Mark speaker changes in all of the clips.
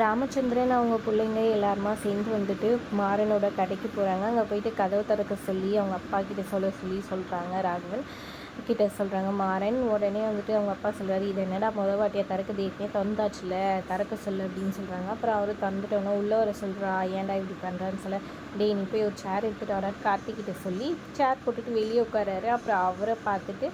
Speaker 1: ராமச்சந்திரன் அவங்க பிள்ளைங்க எல்லாருமா சேர்ந்து வந்துட்டு மாறனோட கடைக்கு போகிறாங்க அங்கே போயிட்டு கதவு திறக்க சொல்லி அவங்க அப்பா கிட்ட சொல்ல சொல்லி சொல்கிறாங்க ராகவன். கிட்ட சொல்கிறாங்க மாறன் உடனே வந்துட்டு அவங்க அப்பா சொல்கிறாரு இது என்னடா முத வாட்டியை திறக்குது ஏற்கனவே தந்தாச்சுல திறக்க சொல்லு அப்படின்னு சொல்கிறாங்க அப்புறம் அவர் தந்துட்டோன்னா உள்ளே வர சொல்கிறா ஏன்டா இப்படி பண்ணுறான்னு சொல்ல? டேய் நீ போய் ஒரு சேர் எடுத்துகிட்டு வர கார்த்திகிட்ட சொல்லி சேர் போட்டுட்டு வெளியே உட்காராரு அப்புறம் அவரை பார்த்துட்டு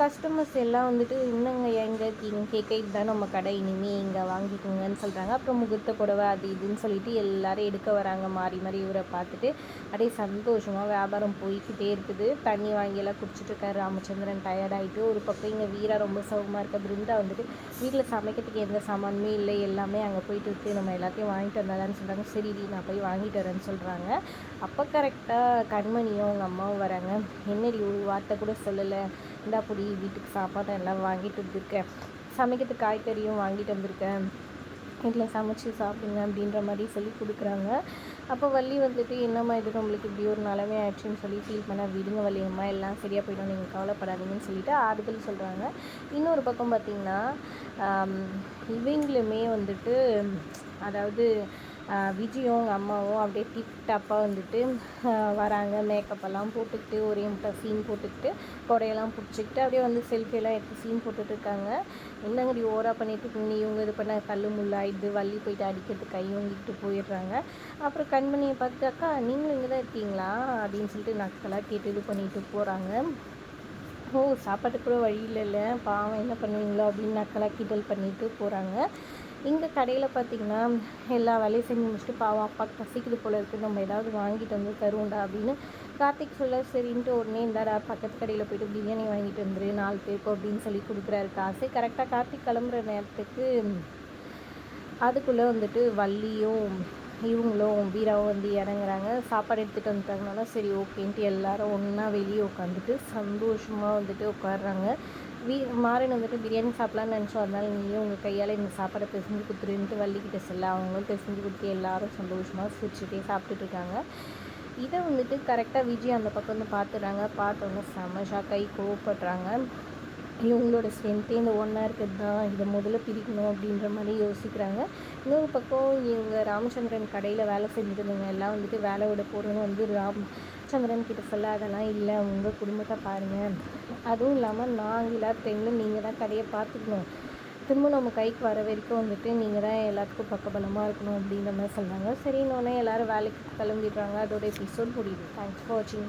Speaker 1: கஸ்டமர்ஸ் எல்லாம் வந்துட்டு இன்னங்க எங்கே இருக்கீங்க கேட்க இதுதான் நம்ம கடை இனிமேல் இங்கே வாங்கிக்கோங்கன்னு சொல்கிறாங்க அப்புறம் முகூர்த்த புடவை அது இதுன்னு சொல்லிட்டு எல்லாரும் எடுக்க வராங்க. மாறி மாறி இவரை பார்த்துட்டு அப்படியே சந்தோஷமாக வியாபாரம் போய்கிட்டே இருக்குது. தண்ணி வாங்கியெல்லாம் குடிச்சிட்டு இருக்காரு ராமச்சந்திரன். டயர்டாகிட்டு ஒரு பக்கம் இங்கே வீரா ரொம்ப சௌகமாக இருக்க பிருந்தா வந்துட்டு வீட்டில் சமைக்கிறதுக்கு எந்த சாமானுமே இல்லை எல்லாமே அங்கே போயிட்டு இருக்கு நம்ம எல்லாத்தையும் வாங்கிட்டு வந்தாதான்னு சொல்கிறாங்க சரி நான் போய் வாங்கிட்டு வரேன்னு சொல்கிறாங்க அப்போ கரெக்டாக கண்மணியும் அவங்க அம்மாவும் வராங்க. என்னடி ஒரு வார்த்தை கூட சொல்லலை. இந்தா பொடி வீட்டுக்கு சாப்பாடு எல்லாம் வாங்கிட்டு வந்திருக்கேன் சமைக்கிறதுக்கு காய்கறியும் வாங்கிட்டு வந்திருக்கேன் வீட்டில் சமைச்சு சாப்பிடுங்க அப்படின்ற மாதிரி சொல்லி கொடுக்குறாங்க. அப்போ வள்ளி வந்துட்டு என்னம்மா இது நம்மளுக்கு இப்படி ஒரு நிலமே ஆயிடுச்சுன்னு சொல்லி ஃபீல் பண்ண விடுங்க வள்ளியம்மா எல்லாம் சரியாக போயிடும் நீங்கள் கவலைப்படாதீங்கன்னு சொல்லிட்டு ஆறுதல் சொல்கிறாங்க இன்னொரு பக்கம் பார்த்திங்கன்னா இவங்களுமே வந்துட்டு அதாவது விஜயும் அவங்க அம்மாவும் அப்படியே டிப்டாப்பாக வந்துட்டு வராங்க. மேக்கப்பெல்லாம் போட்டுக்கிட்டு ஒரே முட்டை சீன் போட்டுக்கிட்டு கொடையெல்லாம் பிடிச்சிக்கிட்டு அப்படியே வந்து செல்ஃபியெல்லாம் எடுத்து சீன் போட்டுட்ருக்காங்க என்னங்கடி ஓரா பண்ணிட்டு நீ இவங்க இது பண்ண கல் முள்ளாயிடுது வள்ளி போயிட்டு அடிக்கிறது கையோங்கிட்டு போயிடுறாங்க. அப்புறம் கண்மணியை பார்த்து அக்கா நீங்களும் இங்கே தான் இருக்கீங்களா? அப்படின்னு சொல்லிட்டு நக்கலாக கேட்டு இது பண்ணிட்டு போகிறாங்க ஓ சாப்பாட்டுக்கு கூட வழி இல்லைல்ல. பாவம் என்ன பண்ணுவீங்களோ? அப்படின்னு நக்கலாக கிண்டல் பண்ணிட்டு போகிறாங்க இங்கே கடையில் பார்த்திங்கன்னா எல்லா வேலையும் செஞ்சு முடிச்சுட்டு பாவம் அப்பா பசிக்குது போல இருக்குது நம்ம ஏதாவது வாங்கிட்டு வந்து தருவோண்டா அப்படின்னு கார்த்திக் சொல்ல சரின்ட்டு உடனே இந்தாடா பக்கத்து கடையில் போய்ட்டு பிரியாணி வாங்கிட்டு வந்துரு நாலு பேருக்கும் அப்படின்னு சொல்லி கொடுக்குறாரு காசு. கரெக்டாக கார்த்திக் கிளம்புற நேரத்துக்கு அதுக்குள்ளே வந்துட்டு வள்ளியும் இவங்களும் வீராவும் வந்து இறங்குறாங்க. சாப்பாடு எடுத்துகிட்டு வந்துட்டாங்கனால சரி ஓகேன்ட்டு எல்லாரும் ஒன்றா வெளியே உட்காந்துட்டு சந்தோஷமாக வந்துட்டு உட்காடுறாங்க வீ மாறன் வந்துட்டு பிரியாணி சாப்பிட்லான்னு நினச்சோம். அதனால் நீயும் உங்கள் கையால் இந்த சாப்பாடை பிசைஞ்சு கொடுத்துருன்ட்டு வள்ளிக்கிட்ட செல்ல. அவங்களும் பிசைஞ்சு கொடுத்து எல்லாரும் சந்தோஷமாக சிரிச்சுட்டே சாப்பிட்டுட்டு இருக்காங்க. இதை வந்துட்டு கரெக்டாக விஜய் அந்த பக்கம் வந்து பார்த்துடுறாங்க பார்த்தோன்னே செம்ம கை கோவப்படுறாங்க. இவங்களோட ஸ்ட்ரென்த்தே இந்த ஒன்றா இருக்கிறது தான் இதை முதல்ல பிரிக்கணும் அப்படின்ற மாதிரி யோசிக்கிறாங்க. இன்னொரு பக்கம் இவங்க ராமச்சந்திரன் கடையில் வேலை செஞ்சுருந்தவங்க எல்லாம் வந்துட்டு வேலை விட போகிறோன்னு வந்து ராம் சந்திரன் கிட்ட சொல்ல அதெல்லாம் இல்லை. உங்கள் குடும்பத்தை பாருங்கள் அதுவும் இல்லாமல் நாங்கள் இல்லாத டைமில் நீங்கள் தான் கதையை பார்த்துக்கணும். திரும்ப நம்ம கைக்கு வர வரைக்கும் வந்துட்டு நீங்கள் தான் எல்லாத்துக்கும் பக்கபலமாக இருக்கணும் அப்படின்ற மாதிரி சொன்னாங்க. சரி இன்னொன்னே எல்லோரும் வேலைக்கு கிளம்பிடுறாங்க. அதோட எபிசோட் முடியுது. தேங்க்ஸ் ஃபார் வாட்சிங்